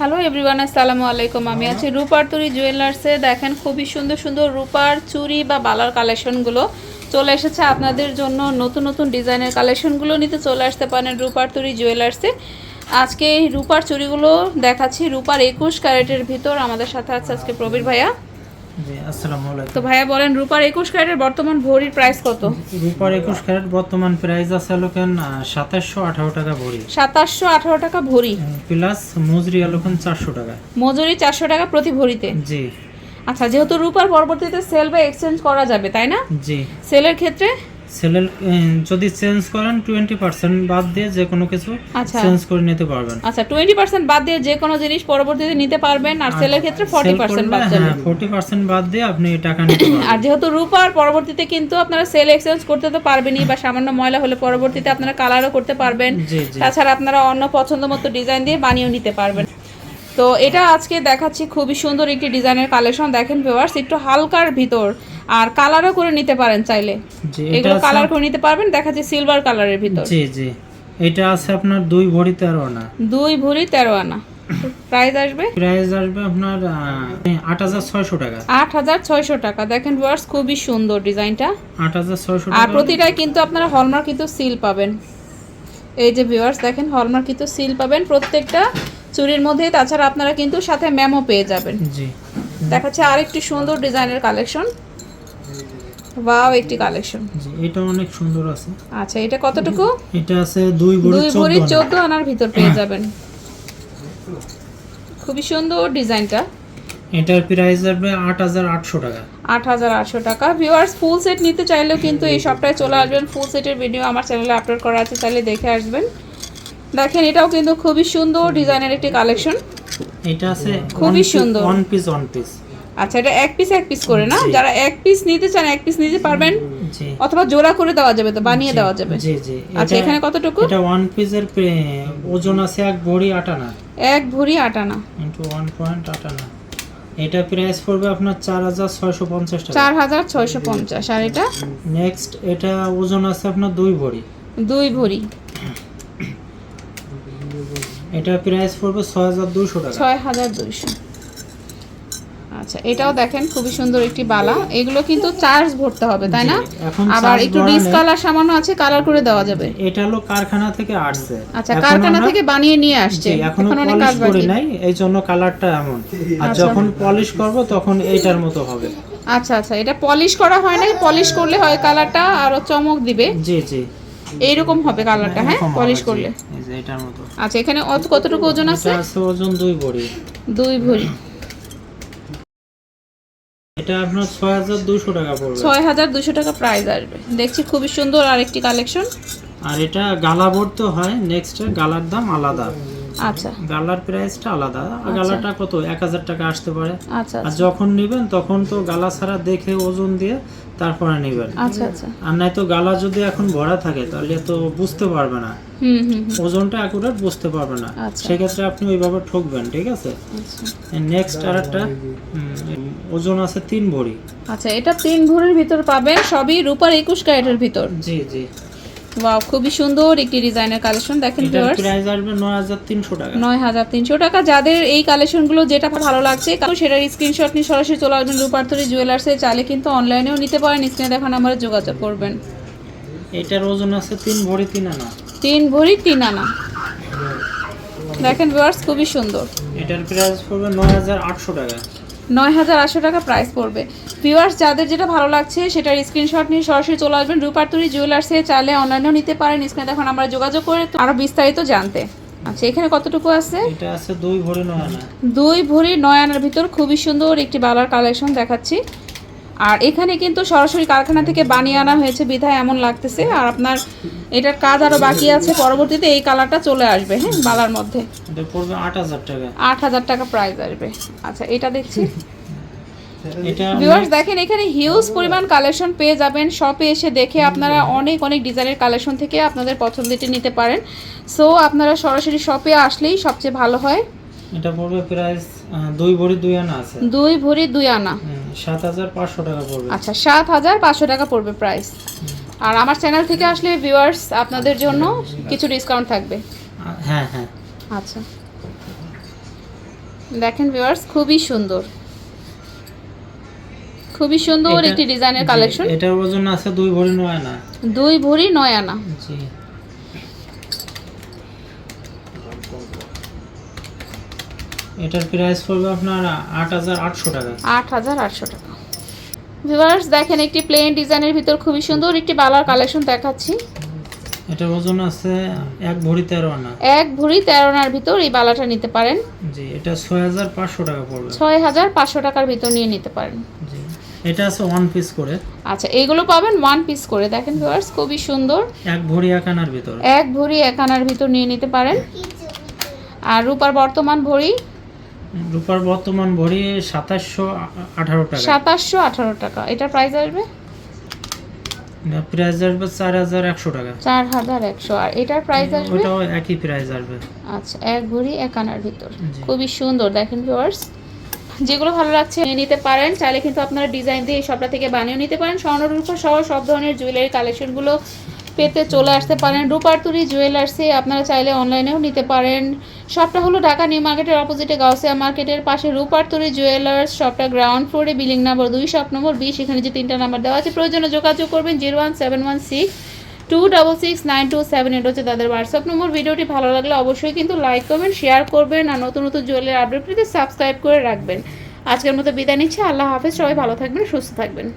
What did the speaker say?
Hello everyone, আসসালামু আলাইকুম। আমি আছি রূপার তুরি জুয়েলার্সে। দেখেন, খুবই সুন্দর সুন্দর রূপার চুরি বা বালার কালেকশনগুলো চলে এসেছে আপনাদের জন্য। নতুন নতুন ডিজাইনের কালেকশনগুলো নিতে চলে আসতে পারেন রূপার তুরি জুয়েলার্সে। আজকে রূপার চুরিগুলো দেখাচ্ছি। রূপার একুশ ক্যারেটের ভিতর। আমাদের সাথে আছে আজকে প্রবীর ভাইয়া। তো ভাইয়া বলেন রূপার একুশ ক্যারেটের বর্তমান ভরির প্রাইস কত? রূপার একুশ ক্যারেট বর্তমান প্রাইস আছে লোকেন সাতাশশো আঠারো টাকা ভরি। সাতাশশো আঠারো টাকা ভরি? প্লাস মজুরি আলোকেন চারশো টাকা। মজুরি চারশো টাকা প্রতি ভরিতে? জি। আচ্ছা যেহেতু রূপার পরবর্তীতে সেল বা এক্সচেঞ্জ করা যাবে তাই না? জি। সেলের ক্ষেত্রে? সেলের যদি চেঞ্জ করেন টোয়েন্টি পার্সেন্ট বাদ দিয়ে যে কোনো কিছু আচ্ছা। চেঞ্জ করে নিতে পারবেন। আচ্ছা টোয়েন্টি পার্সেন্ট বাদ দিয়ে যে কোনো জিনিস পরবর্তীতে নিতে পারবেন আর সেলের ক্ষেত্রে ফর্টি পার্সেন্ট বাদ যাবে হ্যাঁ ফোর্টি পার্সেন্ট বাদ দিয়ে আপনি টাকা নিতে পারবেন। আর যেহেতু রূপার পরবর্তীতে কিন্তু আপনারা সেল এক্সচেঞ্জ করতে তো পারবেনই বা সামান্য ময়লা হলে পরবর্তীতে আপনারা কালারও করতে পারবেন। তাছাড়া আপনারা অন্য পছন্দ মতো ডিজাইন দিয়ে বানিয়েও নিতে পারবেন। তো এটা আজকে দেখাচ্ছি খুবই সুন্দর একটি ডিজাইনের কালেকশন দেখেন ভিউয়ার্স একটু হালকার ভিতর। আর কালারও করে নিতে পারেন চাইলে। এগুলো কালার করে নিতে পারবেন দেখাচ্ছি সিলভার কালারের ভিতর। জি জি। এটা আছে আপনার দুই ভরি তেরো আনা। দুই ভরি তেরো আনা। প্রাইস আসবে? প্রাইস আসবে আপনার আট হাজার ছয়শো টাকা। আট হাজার ছয়শো টাকা। দেখেন ভিউয়ার্স খুবই সুন্দর ডিজাইনটা আট হাজার ছয়শো আর টাকা। প্রতিটায় কিন্তু আপনারা হলমার্ক কিন্তু সিল পাবেন। এই যে ভিউয়ার্স দেখেন হলমার্ক কিন্তু সিল পাবেন। প্রত্যেকটা চুরির মধ্যে তাছাড়া আপনারা কিন্তু সাথে ম্যামও পেয়ে যাবেন। জি। দেখাচ্ছে আরেকটি সুন্দর ডিজাইনের কালেকশন। ওয়াও একটি কালেকশন। জি এটা অনেক সুন্দর আছে। আচ্ছা এটা কতটুকু? এটা আছে দুই ভরি দুই চোদ্দ ভরি আনা। চোদ্দ আনার ভিতর পেয়ে যাবেন। খুবই সুন্দর ডিজাইনটা। এটার প্রাইস আসবে আট হাজার আটশো টাকা। আট হাজার আটশো টাকা। ভিউয়ার্স ফুল সেট নিতে চাইলেও কিন্তু এই সপ্তাহে চলে আসবেন। ফুল সেটের ভিডিও আমার চ্যানেলে আপলোড করা আছে তাহলে দেখে আসবেন। দেখেন এটাও কিন্তু খুবই সুন্দর ডিজাইনের একটি কালেকশন। এটা আছে খুবই সুন্দর। ওয়ান পিস ওয়ান পিস আচ্ছা এটা এক পিস এক পিস করে না? যারা এক পিস নিতে চান এক পিস নিতে পারবেন। জি। অথবা জোড়া করে দেওয়া যাবে তো বানিয়ে দেওয়া যাবে। জি জি। আচ্ছা এখানে কতটুকু? এটা ওয়ান পিসের ওজন আছে এক ভরি আট আনা। এক ভরি আট আনা। ইন্টু ওয়ান পয়েন্ট আট আনা। এটা প্রাইস পড়বে আপনার চার হাজার ছয়শো পঞ্চাশ টাকা। চার হাজার ছয়শো পঞ্চাশ। আর এটা? নেক্সট এটা ওজন আছে আপনার দুই ভরি। দুই ভরি। এটা প্রাইস পড়বে ছয় হাজার দুশো টাকা। ছয় হাজার দুইশো। আচ্ছা এটাও দেখেন খুবই সুন্দর একটি বালা। এগুলো কিন্তু চার্জ ভরতে হবে তাই না? আবার একটু। ডিসকালার সামান্য আছে কালার করে দেওয়া যাবে। এটা হলো কারখানা থেকে আসছে। আচ্ছা কারখানা থেকে বানিয়ে নিয়ে আসছে। এখন অনেক কাজ করি বাকি নাই এই জন্য কালারটা এমন। আর আচ্ছা। যখন পলিশ করব তখন এইটার মতো হবে। আচ্ছা আচ্ছা এটা পলিশ করা হয় নাই পলিশ করলে হয় কালারটা আরও চমক দিবে। জি জি। এইরকম হবে কালারটা হ্যাঁ? পলিশ করলে। এই যে এটার মতো। আচ্ছা এখানে অত- কতটুকু ওজন আছে? ওজন দুই ভরি। দুই ভরি। এটা আপনার ছয় হাজার দুশো টাকা পড়বে। ছয় হাজার দুশো টাকা প্রাইস আসবে। দেখছি খুবই সুন্দর আরেকটি কালেকশন আর এটা গালা ভরতে হয় নেক্সট গালার দাম আলাদা। আচ্ছা। গালার প্রাইসটা আলাদা। গালাটা কত? এক হাজার টাকা আসতে পারে। আচ্ছা আর আচ্ছা। যখন নেবেন তখন তো গালা ছাড়া দেখে ওজন দিয়ে তারপরে নেবেন। আচ্ছা আচ্ছা। আর নাই তো গালা যদি এখন ভরা থাকে তাহলে তো বুঝতে পারবে না। ওজনটা অ্যাকুরেট বুঝতে পারবে না। আচ্ছা। সেক্ষেত্রে আপনি ওইভাবে ঠকবেন ঠিক আছে? আচ্ছা। নেক্সট আর একটা ওজন আছে তিন ভরি। আচ্ছা এটা তিন ভরির ভিতর পাবেন সবই রূপার একুশ ক্যারেটের ভিতর। জি জি। ওয়াও খুবই সুন্দর একটি ডিজাইনের কালেকশন দেখেন ভিউয়ার্স প্রাইস আসবে নয় হাজার তিনশো টাকা। নয় হাজার তিনশো টাকা। যাদের এই কালেকশনগুলো যেটা ভালো লাগছে কারণ সেটার স্ক্রিনশট নিয়ে সরাসরি চলে আসবেন রূপার্থরি জুয়েলার্সে চাইলে কিন্তু অনলাইনেও নিতে পারেন স্ক্রিনে দেখা নাম্বারে যোগাযোগ করবেন। এটার ওজন আছে তিন ভরি তিন আনা। তিন ভরি তিন আনা। দেখেন ভিউয়ার্স খুবই সুন্দর। এটার প্রাইস পড়বে নয় হাজার আটশো টাকা। নয় হাজার আটশো টাকা প্রাইস পড়বে। ভিউয়ার্স যাদের যেটা ভালো লাগছে সেটার স্ক্রিনশট নিয়ে সরাসরি চলে আসবেন। রূপার্তুরি জুয়েলার্সে চাইলে অনলাইনেও নিতে পারেন। স্ক্রিনে দেখুন আমরা যোগাযোগ করে আরও বিস্তারিত জানতে। আচ্ছা এখানে কতটুকু আছে? এটা আছে দুই ভরি নয় আনা দুই ভরি নয় আনার ভিতর খুবই সুন্দর একটি বালার কালেকশন দেখাচ্ছি। আর এখানে কিন্তু সরাসরি কারখানা থেকে বানিয়ে আনা হয়েছে। বিধায় এমন লাগতেছে। আর আপনার এটার কাজ আরও বাকি আছে। পরবর্তীতে এই কালারটা চলে আসবে হ্যাঁ বালার মধ্যে। আট হাজার টাকা। প্রাইস আসবে। আচ্ছা এটা দেখছি। ভিউয়ার্স দেখেন এখানে হিউজ পরিমাণ কালেকশন পেয়ে যাবেন। শপে এসে দেখে আপনারা অনেক অনেক ডিজাইনের কালেকশন থেকে আপনাদের পছন্দেরটি নিতে পারেন। সো আপনারা সরাসরি শপে আসলেই সবচেয়ে ভালো হয়। এটা পড়বে প্রাইস দুই ভরি দুই আনা আছে। দুই ভরি দুই আনা। সাত হাজার পাঁচশো টাকা পড়বে। আচ্ছা সাত হাজার পাঁচশো টাকা পড়বে প্রাইস। আর আমার চ্যানেল থেকে আসলে ভিউয়ার্স আপনাদের জন্য কিছু ডিসকাউন্ট থাকবে। হ্যাঁ হ্যাঁ। আচ্ছা। দেখেন ভিউয়ার্স খুবই সুন্দর। খুবই সুন্দর একটি ডিজাইনের কালেকশন এটার ওজন আছে দুই ভরি নয় না দুই ভরি নয় আনা। জি। এটার প্রাইস পড়বে আপনার আট হাজার আটশো টাকা। আট হাজার আটশো টাকা। ভিউয়ার্স দেখেন একটি প্লেন ডিজাইনের ভিতর খুবই সুন্দর একটি বালার কালেকশন দেখাচ্ছি। এটার ওজন আছে এক ভরি তেরো আনা। এক ভরি তেরো আনার ভিতর এই বালাটা নিতে পারেন। জি এটা ছয় হাজার পাঁচশো টাকা পড়বে। ছয় হাজার পাঁচশো টাকার ভিতর নিয়ে নিতে পারেন। জি এটা আছে ওয়ান পিস করে। আচ্ছা এইগুলো পাবেন ওয়ান পিস করে। দেখেন ভিউয়ার্স খুবই সুন্দর। এক ভরি এক আনার ভিতর। এক ভরি এক আনার ভিতর নিয়ে নিতে পারেন। আর রূপার বর্তমান ভরি রূপার বর্তমান ভরি সাতাশশো আঠারো টাকা। সাতাশশো আঠারো টাকা। এটার প্রাইস আসবে? প্রাইস আসবে চার হাজার একশো টাকা। চার হাজার একশো। আর এটার প্রাইস আসবে? ওটাও একই প্রাইস আসবে। আচ্ছা এক ভরি এক আনার ভিতর। খুবই সুন্দর। দেখেন ভিউয়ার্স যেগুলো ভালো লাগছে নিয়ে নিতে পারেন চাইলে কিন্তু আপনারা ডিজাইন দিয়ে এই সবটা থেকে বানিয়ে নিতে পারেন। স্বর্ণরূপা সহ সব ধরনের জুয়েলারি কালেকশনগুলো পেতে চলে আসতে পারেন। রূপারতুরি জুয়েলার্সে আপনারা চাইলে অনলাইনেও নিতে পারেন। শপটা হলো ঢাকা নিউ মার্কেটের অপোজিটে গাউসিয়া মার্কেটের পাশে রূপারতুরি জুয়েলার্স। শপটা গ্রাউন্ড ফ্লোরে বিলিং নাম্বার দুই, শপ নম্বর বিশ। এখানে যে তিনটা নাম্বার দেওয়া আছে, প্রয়োজনে যোগাযোগ করবেন zero one seven one six two double six nine two seven eight হচ্ছে তাদের হোয়াটসঅ্যাপ নম্বর। ভিডিওটি ভালো লাগলে অবশ্যই কিন্তু লাইক করবেন শেয়ার করবেন আর নতুন নতুন জুয়েলারি আপডেট পেতে সাবস্ক্রাইব করে রাখবেন। আজকের মতো বিদায় নিচ্ছি। আল্লাহ হাফেজ। সবাই ভালো থাকবেন, সুস্থ থাকবেন।